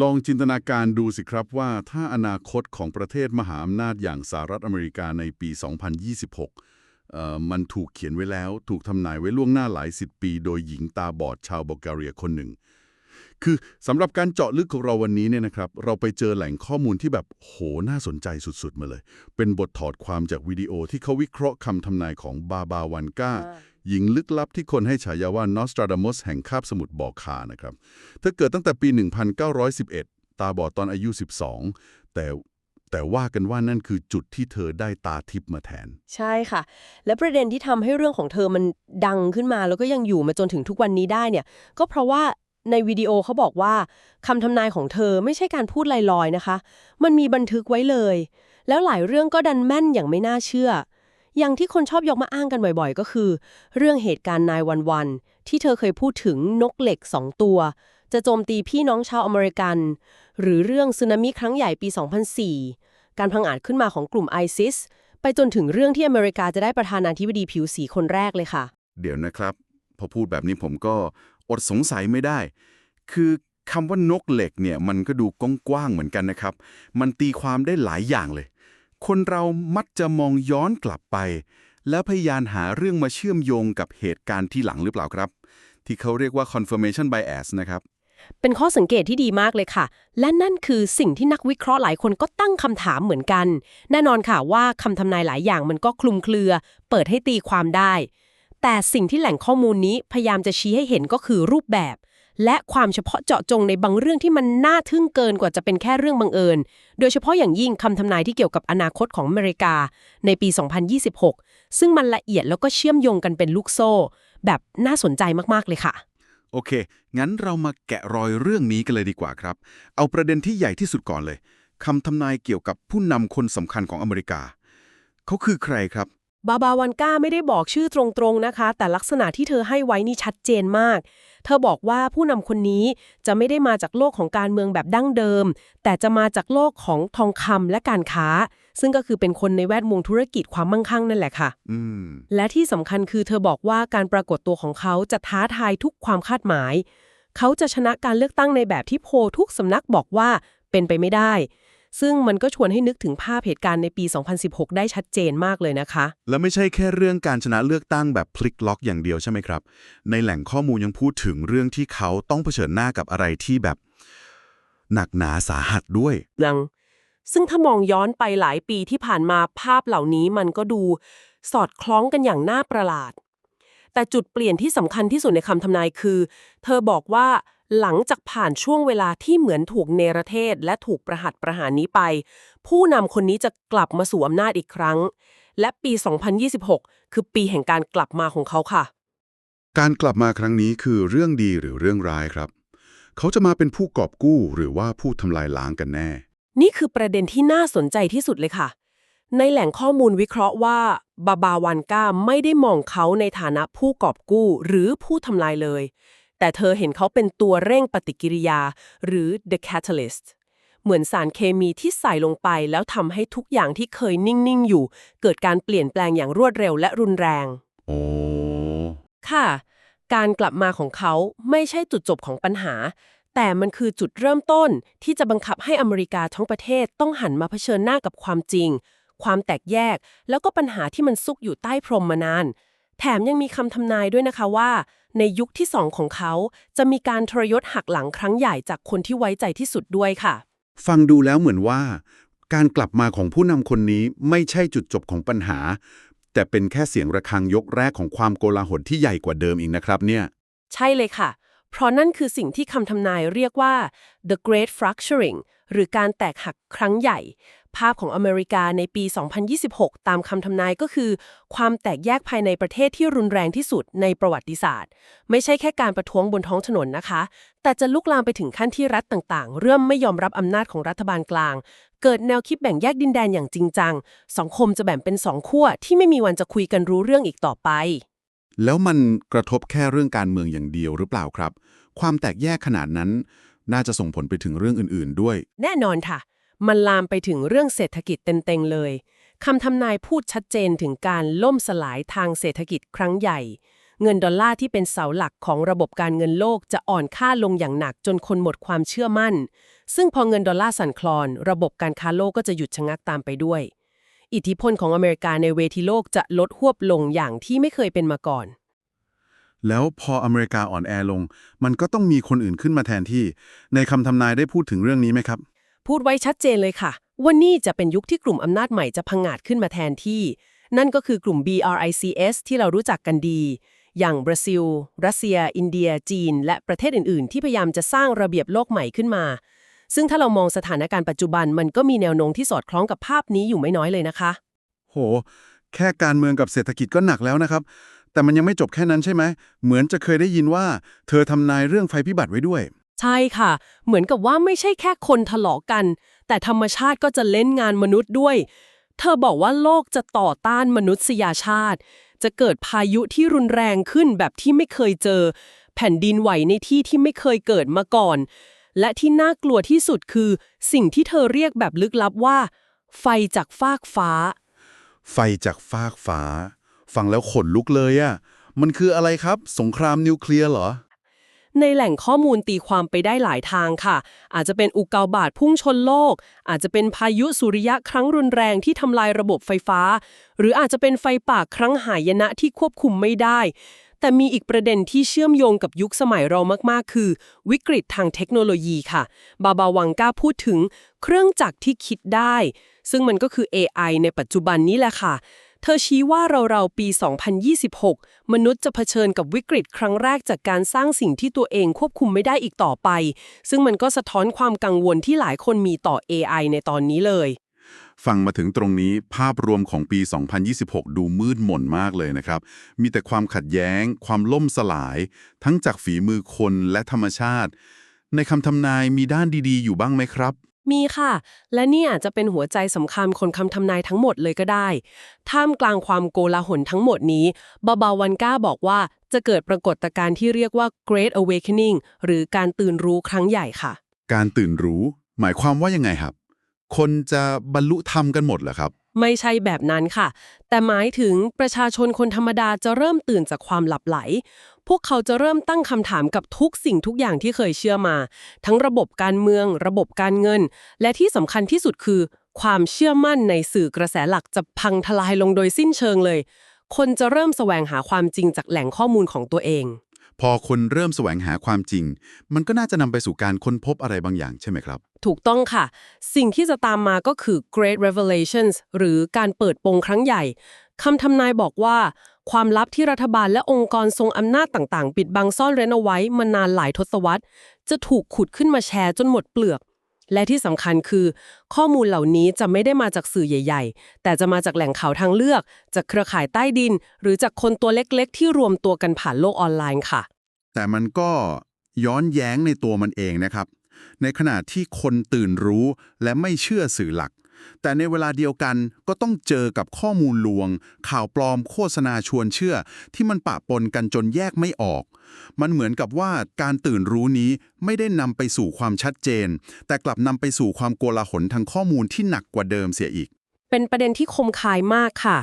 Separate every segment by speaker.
Speaker 1: ลองจินตนาการดูสิครับว่าถ้าอนาคตของประเทศมหาอำนาจอย่างสหรัฐอเมริกาในปี 2026 มันถูกเขียนไว้แล้ว ถูกทำนายไว้ล่วงหน้าหลายสิบปี โดยหญิงตาบอดชาวบัลแกเรียคนหนึ่ง คือสำหรับการเจาะลึกของเราวันนี้เนี่ยนะครับ เราไปเจอแหล่งข้อมูลที่แบบโหน่าสนใจสุดๆ มาเลย เป็นบทถอดความจากวิดีโอที่เขาวิเคราะห์คำทำนายของบาบาวันก้า หญิงลึกลับที่คนให้ฉายาว่านอสตราดามอสแห่งคาบสมุทรบอคานะครับเธอเกิดตั้งแต่ปี 1911 ตาบอดตอนอายุ 12 แต่แต่ว่ากันว่านั่นคือจุดที่เธอได้ตาทิพย์มาแทน
Speaker 2: ใช่ค่ะ และประเด็นที่ทำให้เรื่องของเธอมันดังขึ้นมาแล้วก็ยังอยู่มาจนถึงทุกวันนี้ได้เนี่ย ก็เพราะว่าในวิดีโอเขาบอกว่าคำทำนายของเธอไม่ใช่การพูดลอยๆนะคะ มันมีบันทึกไว้เลย แล้วหลายเรื่องก็ดันแม่นอย่างไม่น่าเชื่อ อย่างที่คนชอบยกมาอ้างกันบ่อยๆ ก็คือ เรื่องเหตุการณ์นายวันวันที่เธอเคยพูดถึงนกเหล็กสองตัว จะโจมตีพี่น้องชาวอเมริกัน หรือเรื่องสึนามิครั้งใหญ่ปี 2004 การพังอาจขึ้นมาของกลุ่มไอซิสไปจนถึงเรื่องที่อเมริกาจะได้ประธานาธิบดีผิวสีคนแรกเลยค่ะ
Speaker 3: เดี๋ยวนะครับ พอพูดแบบนี้ผมก็อดสงสัยไม่ได้ คือคำว่านกเหล็กเนี่ยมันก็ดูกว้างๆเหมือนกันนะครับ มันตีความได้หลายอย่างเลย คนเรามักจะมองย้อนกลับไป แล้วพยายามหาเรื่องมาเชื่อมโยงกับเหตุการณ์ที่หลังหรือเปล่าครับ ที่เขาเรียกว่า confirmation bias นะครับ
Speaker 2: เป็นข้อสังเกตที่ดีมากเลยค่ะ และนั่นคือสิ่งที่นักวิเคราะห์หลายคนก็ตั้งคำถามเหมือนกัน แน่นอนค่ะว่าคำทำนายหลายอย่างมันก็คลุมเครือ เปิดให้ตีความได้ แต่สิ่งที่แหล่งข้อมูลนี้พยายามจะชี้ให้เห็นก็คือรูปแบบ และความเฉพาะเจาะจงในบางเรื่องที่มันน่าทึ่งเกินกว่าจะเป็นแค่เรื่องบังเอิญ โดยเฉพาะอย่างยิ่งคำทำนายที่เกี่ยวกับอนาคตของอเมริกา ในปี 2026 ซึ่งมันละเอียดแล้วก็เชื่อมโยงกันเป็นลูกโซ่ แบบน่าสนใจมากๆเลยค่ะ
Speaker 3: โอเค งั้นเรามาแกะรอยเรื่องนี้กันเลยดีกว่าครับ เอาประเด็นที่ใหญ่ที่สุดก่อนเลยคำทำนายเกี่ยวกับผู้นำคนสำคัญของอเมริกา เขาคือใครครับ
Speaker 2: บาบาวันก้าไม่ได้บอกชื่อตรงๆนะคะ แต่ลักษณะที่เธอให้ไว้นี่ชัดเจนมาก เธอบอกว่าผู้นำคนนี้จะไม่ได้มาจากโลกของการเมืองแบบดั้งเดิม แต่จะมาจากโลกของทองคำและการค้า ซึ่งก็คือเป็นคนในแวดวงธุรกิจความมั่งคั่งนั่นแหละค่ะ
Speaker 3: อืม
Speaker 2: และที่สำคัญคือเธอบอกว่าการปรากฏตัวของเขาจะท้าทายทุกความคาดหมาย เขาจะชนะการเลือกตั้งในแบบที่โพลทุกสำนักบอกว่าเป็นไปไม่ได้ ซึ่งมันก็ชวนให้นึกถึงภาพเหตุการณ์ในปี 2016 ได้ชัดเจนมากเลยนะคะ
Speaker 3: แล้วไม่ใช่แค่เรื่องการชนะเลือกตั้งแบบพลิกล็อกอย่างเดียวใช่ไหมครับ ในแหล่งข้อมูลยังพูดถึงเรื่องที่เขาต้องเผชิญหน้ากับอะไรที่แบบ หนักหนาสาหัสด้วย
Speaker 2: ยังซึ่งถ้ามองย้อนไปหลายปีที่ผ่านมาภาพเหล่านี้มันก็ดูสอดคล้องกันอย่างน่าประหลาด แต่จุดเปลี่ยนที่สำคัญที่สุดในคำทำนายคือ เธอบอกว่า หลังจากผ่านช่วงเวลาที่เหมือนถูกเนรเทศ และถูกประหัตประหารนี้ไป ผู้นำคนนี้จะกลับมาสู่อำนาจอีกครั้ง และปี 2026 คือปีแห่งการกลับมาของเขาค่ะ
Speaker 1: การกลับมาครั้งนี้คือเรื่องดีหรือเรื่องร้ายครับ เขาจะมาเป็นผู้กอบกู้หรือว่าผู้ทำลายล้างกันแน่
Speaker 2: นี่คือประเด็นที่น่าสนใจที่สุดเลยค่ะ ในแหล่งข้อมูลวิเคราะห์ว่าบาบาวันก้าไม่ได้มองเขาในฐานะผู้กอบกู้หรือผู้ทำลายเลย แต่เธอเห็นเขาเป็นตัวเร่งปฏิกิริยา หรือ the catalyst เหมือนสารเคมีที่ใส่ลงไปแล้วทำให้ทุกอย่างที่เคยนิ่ง ๆ อยู่ เกิดการเปลี่ยนแปลงอย่างรวดเร็วและรุนแรง
Speaker 1: โอ้
Speaker 2: ค่ะ การกลับมาของเขาไม่ใช่จุดจบของปัญหา แต่มันคือจุดเริ่มต้นที่จะบังคับให้อเมริกาทั้งประเทศต้องหันมาเผชิญหน้ากับความจริง ความแตกแยก แล้วก็ปัญหาที่มันซุกอยู่ใต้พรมมานาน แถมยังมีคำทำนายด้วยนะคะว่า ในยุคที่สองของเขาจะมีการทรยศหักหลังครั้งใหญ่จากคนที่ไว้ใจที่สุดด้วยค่ะ
Speaker 1: ฟังดูแล้วเหมือนว่า การกลับมาของผู้นำคนนี้ไม่ใช่จุดจบของปัญหา แต่เป็นแค่เสียงระฆังยกแรกของความโกลาหลที่ใหญ่กว่าเดิมอีกนะครับเนี่ย
Speaker 2: ใช่เลยค่ะ เพราะนั่นคือสิ่งที่คำทำนายเรียกว่า the great fracturing หรือการแตกหักครั้งใหญ่ ภาพของอเมริกาในปี 2026 ตามคำทำนายก็คือ ความแตกแยกภายในประเทศที่รุนแรงที่สุดในประวัติศาสตร์ ไม่ใช่แค่การประท้วงบนท้องถนนนะคะ แต่จะลุกลามไปถึงขั้นที่รัฐต่างๆ เริ่มไม่ยอมรับอำนาจของรัฐบาลกลาง เกิดแนวคิดแบ่งแยกดินแดนอย่างจริงจัง สังคมจะแบ่งเป็นสองขั้วที่ไม่มีวันจะคุยกันรู้เรื่องอีกต่อไป
Speaker 1: แล้วมันกระทบแค่เรื่องการเมืองอย่างเดียวหรือเปล่าครับ ความแตกแยกขนาดนั้น น่าจะส่งผลไปถึงเรื่องอื่น ๆ ด้วย
Speaker 2: แน่นอนค่ะ มันลามไปถึงเรื่องเศรษฐกิจเต็งๆเลยคำทำนายพูดชัดเจนถึงการล่มสลายทางเศรษฐกิจครั้งใหญ่ เงินดอลลาร์ที่เป็นเสาหลักของระบบการเงินโลกจะอ่อนค่าลงอย่างหนักจนคนหมดความเชื่อมั่น ซึ่งพอเงินดอลลาร์สั่นคลอน ระบบการค้าโลกก็จะหยุดชะงักตามไปด้วย อิทธิพลของอเมริกาในเวทีโลกจะลดหวบลงอย่างที่ไม่เคยเป็นมาก่อน
Speaker 1: แล้วพออเมริกาอ่อนแอลง มันก็ต้องมีคนอื่นขึ้นมาแทนที่ ในคำทำนายได้พูดถึงเรื่องนี้ไหมครับ
Speaker 2: พูดไว้ชัดเจนเลยค่ะ ว่านี่จะเป็นยุคที่กลุ่มอำนาจใหม่จะพังงาดขึ้นมาแทนที่ นั่นก็คือกลุ่ม BRICS ที่เรารู้จักกันดี อย่างบราซิล รัสเซีย อินเดีย จีน และประเทศอื่น ๆ ที่พยายามจะสร้างระเบียบโลกใหม่ขึ้นมา ซึ่งถ้าเรามองสถานการณ์ปัจจุบันมันก็มีแนวโน้มที่สอดคล้องกับภาพนี้อยู่ไม่น้อยเลยนะคะ
Speaker 1: โห แค่การเมืองกับเศรษฐกิจก็หนักแล้วนะครับ แต่มันยังไม่จบแค่นั้นใช่ไหม เหมือนจะเคยได้ยินว่า เธอทำนายเรื่องไฟพิบัติไว้ด้วย
Speaker 2: ใช่ค่ะ เหมือนกับว่าไม่ใช่แค่คนทะเลาะกัน แต่ธรรมชาติก็จะเล่นงานมนุษย์ด้วย เธอบอกว่าโลกจะต่อต้านมนุษยชาติ จะเกิดพายุที่รุนแรงขึ้นแบบที่ไม่เคยเจอ แผ่นดินไหวในที่ที่ไม่เคยเกิดมาก่อน และที่น่ากลัวที่สุดคือ สิ่งที่เธอเรียกแบบลึกลับว่า ไฟจากฟากฟ้า
Speaker 1: ไฟจากฟากฟ้า ฟังแล้วขนลุกเลยอะมันคืออะไรครับ สงครามนิวเคลียร์เหรอ
Speaker 2: ในแหล่งข้อมูลตีความไปได้หลายทางค่ะ อาจจะเป็นอุกกาบาตพุ่งชนโลก อาจจะเป็นพายุสุริยะครั้งรุนแรงที่ทำลายระบบไฟฟ้า หรืออาจจะเป็นไฟป่าครั้งหายนะที่ควบคุมไม่ได้ แต่มีอีกประเด็นที่เชื่อมโยงกับยุคสมัยเรามาก ๆ คือ วิกฤตทางเทคโนโลยีค่ะ บาบาวังก้าพูดถึงเครื่องจักรที่คิดได้ ซึ่งมันก็คือ AI ในปัจจุบันนี้แหละค่ะ เธอชี้ว่าเราๆปี 2026 มนุษย์จะเผชิญกับวิกฤตครั้งแรกจากการสร้างสิ่งที่ตัวเองควบคุมไม่ได้อีกต่อไป ซึ่งมันก็สะท้อนความกังวลที่หลายคนมีต่อ AI ในตอนนี้เลย
Speaker 1: ฟังมาถึงตรงนี้ภาพรวมของปี 2026 ดูมืดหม่นมากเลยนะครับ มีแต่ความขัดแย้ง ความล่มสลาย ทั้งจากฝีมือคนและธรรมชาติ ในคำทำนายมีด้านดีๆ อยู่บ้างไหมครับ
Speaker 2: มีค่ะ และนี่อาจจะเป็นหัวใจสำคัญคนคำทำนายทั้งหมดเลยก็ได้ ท่ามกลางความโกลาหลทั้งหมดนี้บาบาวันก้าบอกว่าจะเกิดปรากฏการณ์ที่เรียกว่า Great Awakening หรือการตื่นรู้ครั้งใหญ่ค่ะ
Speaker 1: การตื่นรู้ หมายความว่ายังไงครับ คนจะบรรลุธรรมกันหมดเหรอครับ
Speaker 2: ไม่ใช่แบบนั้นค่ะ แต่หมายถึงประชาชนคนธรรมดาจะเริ่มตื่นจากความหลับไหล พวกเขาจะเริ่มตั้งคำถามกับทุกสิ่งทุกอย่างที่เคยเชื่อมา ทั้งระบบการเมือง ระบบการเงิน และที่สำคัญที่สุดคือ ความเชื่อมั่นในสื่อกระแสหลักจะพังทลายลงโดยสิ้นเชิงเลย คนจะเริ่มแสวงหาความจริงจากแหล่งข้อมูลของตัวเอง
Speaker 1: พอคนเริ่มแสวงหาความจริง มันก็น่าจะนำไปสู่การค้นพบอะไรบางอย่างใช่ไหมครับ
Speaker 2: ถูกต้องค่ะ สิ่งที่จะตามมาก็คือ Great Revelations หรือการเปิดโปงครั้งใหญ่คำทำนายบอกว่า ความลับที่รัฐบาลและองค์กรทรงอำนาจต่างๆ ปิดบังซ่อนเร้นเอาไว้มานานหลายทศวรรษ จะถูกขุดขึ้นมาแชร์จนหมดเปลือก และที่สำคัญคือ ข้อมูลเหล่านี้จะไม่ได้มาจากสื่อใหญ่ ๆ แต่จะมาจากแหล่งข่าวทางเลือก จากเครือข่ายใต้ดิน หรือจากคนตัวเล็กๆ ที่รวมตัวกันผ่านโลกออนไลน์ค่ะ
Speaker 1: แต่มันก็ย้อนแย้งในตัวมันเองนะครับ ในขณะที่คนตื่นรู้และไม่เชื่อสื่อหลัก แต่ในเวลาเดียวกันก็ต้องเจอกับข้อมูลลวง ข่าวปลอมโฆษณาชวนเชื่อ ที่มันปะปนกันจนแยกไม่ออก มันเหมือนกับว่าการตื่นรู้นี้ไม่ได้นำไปสู่ความชัดเจน แต่กลับนำไปสู่ความโกลาหลทางข้อมูลที่หนักกว่าเดิมเสียอีก
Speaker 2: เป็นประเด็นที่คมคายมากค่ะ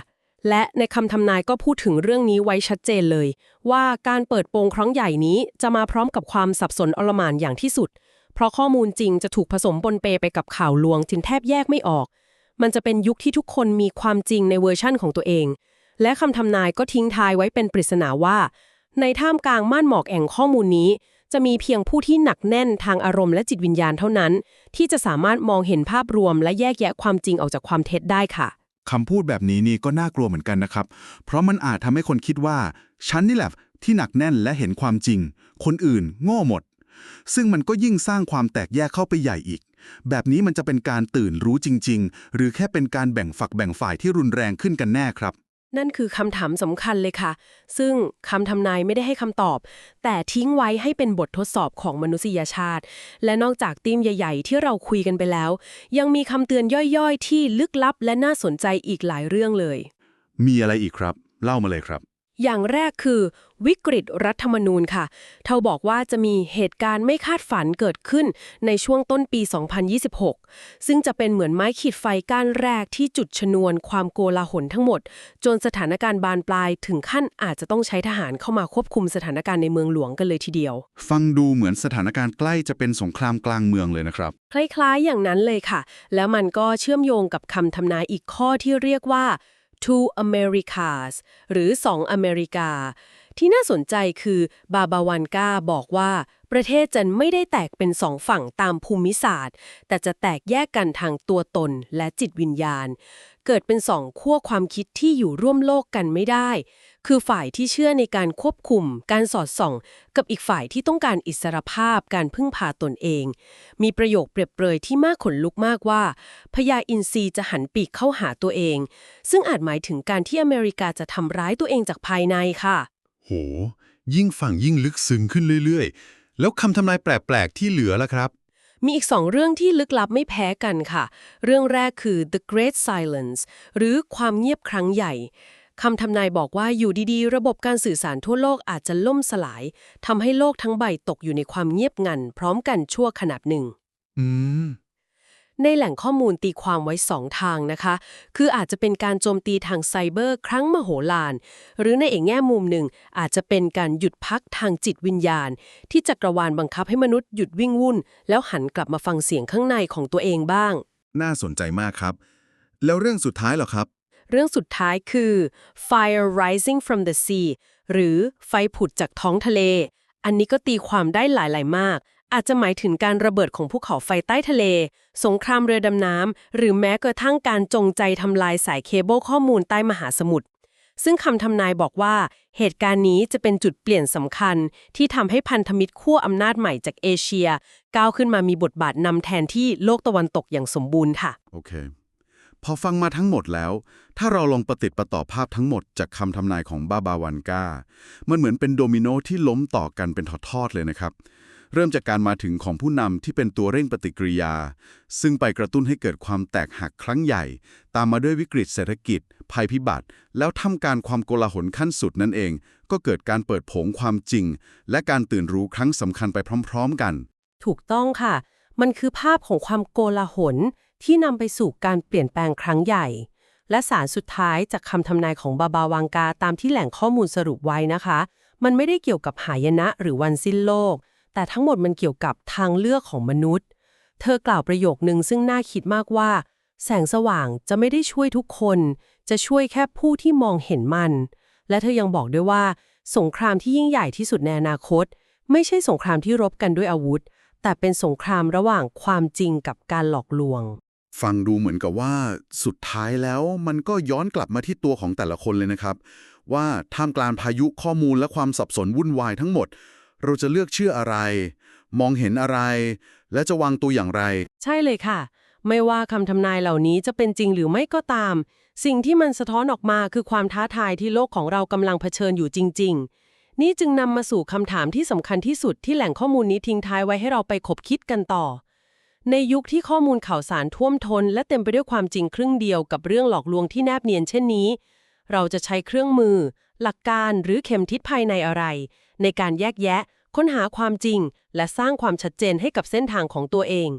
Speaker 2: และในคำทำนายก็พูดถึงเรื่องนี้ไว้ชัดเจนเลย ว่าการเปิดโปงครั้งใหญ่นี้จะมาพร้อมกับความสับสนอลหม่านอย่างที่สุด เพราะข้อมูลจริงจะถูกผสมปนเปไปกับข่าวลวงจนแทบแยกไม่ออก มันจะเป็นยุคที่ทุกคนมีความจริงในเวอร์ชั่นของตัวเอง และคำทำนายก็ทิ้งทายไว้เป็นปริศนาว่า ในท่ามกลางม่านหมอกแห่งข้อมูลนี้ จะมีเพียงผู้ที่หนักแน่นทางอารมณ์และจิตวิญญาณเท่านั้น ที่จะสามารถมองเห็นภาพรวม และแยกแยะความจริงออกจากความเท็จได้ค่ะ
Speaker 4: คำพูดแบบนี้นี่ก็น่ากลัวเหมือนกันนะครับ เพราะมันอาจทำให้คนคิดว่า ฉันนี่แหละที่หนักแน่นและเห็นความจริง คนอื่นโง่หมด ซึ่งมันก็ยิ่งสร้างความแตกแยกเข้าไปใหญ่อีก แบบนี้มันจะเป็นการตื่นรู้จริง ๆ หรือแค่เป็นการแบ่งฝักแบ่งฝ่ายที่รุนแรงขึ้นกันแน่ครับ
Speaker 2: นั่นคือคำถามสำคัญเลยค่ะ ซึ่งคำทำนายไม่ได้ให้คำตอบ แต่ทิ้งไว้ให้เป็นบททดสอบของมนุษยชาติ และนอกจากธีมใหญ่ ๆ ที่เราคุยกันไปแล้ว ยังมีคำเตือนย่อยๆ ที่ลึกลับและน่าสนใจอีกหลายเรื่องเลย
Speaker 1: มีอะไรอีกครับ เล่ามาเลยครับ
Speaker 2: อย่างแรกคือ วิกฤตรัฐธรรมนูญค่ะ เธอบอกว่าจะมีเหตุการณ์ไม่คาดฝันเกิดขึ้นในช่วงต้นปี 2026 ซึ่งจะเป็นเหมือนไม้ขีดไฟก้านแรกที่จุดชนวนความโกลาหลทั้งหมด จนสถานการณ์บานปลายถึงขั้นอาจจะต้องใช้ทหารเข้ามาควบคุมสถานการณ์ในเมืองหลวงกันเลยทีเดียว
Speaker 4: ฟังดูเหมือนสถานการณ์ใกล้จะเป็นสงครามกลางเมืองเลยนะครับ
Speaker 2: คล้ายๆ อย่างนั้นเลยค่ะ แล้วมันก็เชื่อมโยงกับคำทำนายอีกข้อที่เรียกว่า two Americas หรือ 2 อเมริกา ที่น่าสนใจคือบาบาวันกาบอกว่าประเทศจะไม่ได้แตกเป็นสองฝั่งตามภูมิศาสตร์ แต่จะแตกแยกกันทางตัวตนและจิตวิญญาณ เกิดเป็นสองขั้วความคิดที่อยู่ร่วมโลกกันไม่ได้ คือฝ่ายที่เชื่อในการควบคุม การสอดส่อง กับอีกฝ่ายที่ต้องการอิสรภาพการพึ่งพาตนเอง มีประโยคเปรียบเปรยที่มากขนลุกมากว่าพญาอินทรีจะหันปีกเข้าหาตัวเอง ซึ่งอาจหมายถึงการที่อเมริกาจะทำร้ายตัวเองจากภายในค่ะ
Speaker 5: โห ยิ่งฟังยิ่งลึกซึ้งขึ้นเรื่อยๆ แล้วคำทำนายแปลกๆ ที่เหลือล่ะครับ
Speaker 2: มีอีกสองเรื่องที่ลึกลับไม่แพ้กันค่ะ เรื่องแรกคือ The Great Silence หรือความเงียบครั้งใหญ่ คำทำนายบอกว่าอยู่ดีๆ ระบบการสื่อสารทั่วโลกอาจจะล่มสลายทำให้โลกทั้งใบตกอยู่ในความเงียบงัน พร้อมกันชั่วขณะหนึ่ง
Speaker 5: อืม
Speaker 2: ในแหล่งข้อมูลตีความไว้สองทางนะคะ คืออาจจะเป็นการโจมตีทางไซเบอร์ ครั้งมโหฬาร หรือในอีกแง่มุมหนึ่ง อาจจะเป็นการหยุดพักทางจิตวิญญาณ ที่จักรวาลบังคับให้มนุษย์หยุดวิ่งวุ่น แล้วหันกลับมาฟังเสียงข้างในของตัวเองบ้าง
Speaker 4: น่าสนใจมากครับ แล้วเรื่องสุดท้ายเหรอครับ
Speaker 2: เรื่องสุดท้ายคือ fire rising from the sea หรือไฟผุดจากท้องทะเล อันนี้ก็ตีความได้หลาย ๆ มาก อาจจะหมายถึงการระเบิดของภูเขาไฟใต้ทะเล สงครามเรือดำน้ำ หรือแม้กระทั่งการจงใจทำลายสายเคเบิลข้อมูลใต้มหาสมุทร ซึ่งคำทำนายบอกว่า เหตุการณ์นี้จะเป็นจุดเปลี่ยนสำคัญ ที่ทำให้พันธมิตรขั้วอำนาจใหม่จากเอเชีย ก้าวขึ้นมามีบทบาทนำแทนที่โลกตะวันตกอย่างสมบูรณ์ค่ะ
Speaker 1: โอเค พอฟังมาทั้งหมดแล้ว ถ้าเราลองประติดประต่อภาพทั้งหมดจากคำทำนายของบาบาวันกามันเหมือนเป็นโดมิโนที่ล้มต่อกันเป็นทอดๆเลยนะครับ เริ่มจากการมาถึงของผู้นำที่เป็นตัวเร่งปฏิกิริยา ซึ่งไปกระตุ้นให้เกิดความแตกหักครั้งใหญ่ ตามมาด้วยวิกฤตเศรษฐกิจ ภัยพิบัติ แล้วทำการความโกลาหลขั้นสุดนั่นเอง ก็เกิดการเปิดโผงความจริง และการตื่นรู้ครั้งสำคัญไปพร้อม ๆ กัน
Speaker 2: ถูกต้องค่ะ มันคือภาพของความโกลาหล ที่นำไปสู่การเปลี่ยนแปลงครั้งใหญ่ และสารสุดท้ายจากคำทำนายของบาบาวังกาตามที่แหล่งข้อมูลสรุปไว้นะคะ มันไม่ได้เกี่ยวกับหายนะหรือวันสิ้นโลก แต่ทั้งหมดมันเกี่ยวกับทางเลือกของมนุษย์ เธอกล่าวประโยคนึงซึ่งน่าคิดมากว่า แสงสว่างจะไม่ได้ช่วยทุกคน จะช่วยแค่ผู้ที่มองเห็นมัน และเธอยังบอกด้วยว่า สงครามที่ยิ่งใหญ่ที่สุดในอนาคต ไม่ใช่สงครามที่รบกันด้วยอาวุธแต่เป็นสงครามระหว่างความจริงกับการหลอกลวง
Speaker 1: ฟังดูเหมือนกับว่าสุดท้ายแล้วมันก็ย้อนกลับมาที่ตัวของแต่ละคนเลยนะครับ ว่าท่ามกลางพายุข้อมูลและความสับสนวุ่นวายทั้งหมด เราจะเลือกเชื่ออะไร มองเห็นอะไร และจะวางตัวอย่างไร
Speaker 2: ใช่เลยค่ะ ไม่ว่าคำทำนายเหล่านี้จะเป็นจริงหรือไม่ก็ตาม สิ่งที่มันสะท้อนออกมาคือความท้าทายที่โลกของเรากำลังเผชิญอยู่จริง ๆ นี่จึงนำมาสู่คำถามที่สำคัญที่สุดที่แหล่งข้อมูลนี้ทิ้งท้ายไว้ให้เราไปคบคิดกันต่อ ในยุคที่ข้อมูลข่าวสารท่วมทนและเต็มไปด้วยความจริงครึ่งเดียวกับเรื่องหลอกลวงที่แนบเนียนเช่นนี้ เราจะใช้เครื่องมือ หลักการหรือเข็มทิศภายในอะไร ในการแยกแยะ ค้นหาความจริง และสร้างความชัดเจนให้กับเส้นทางของตัวเอง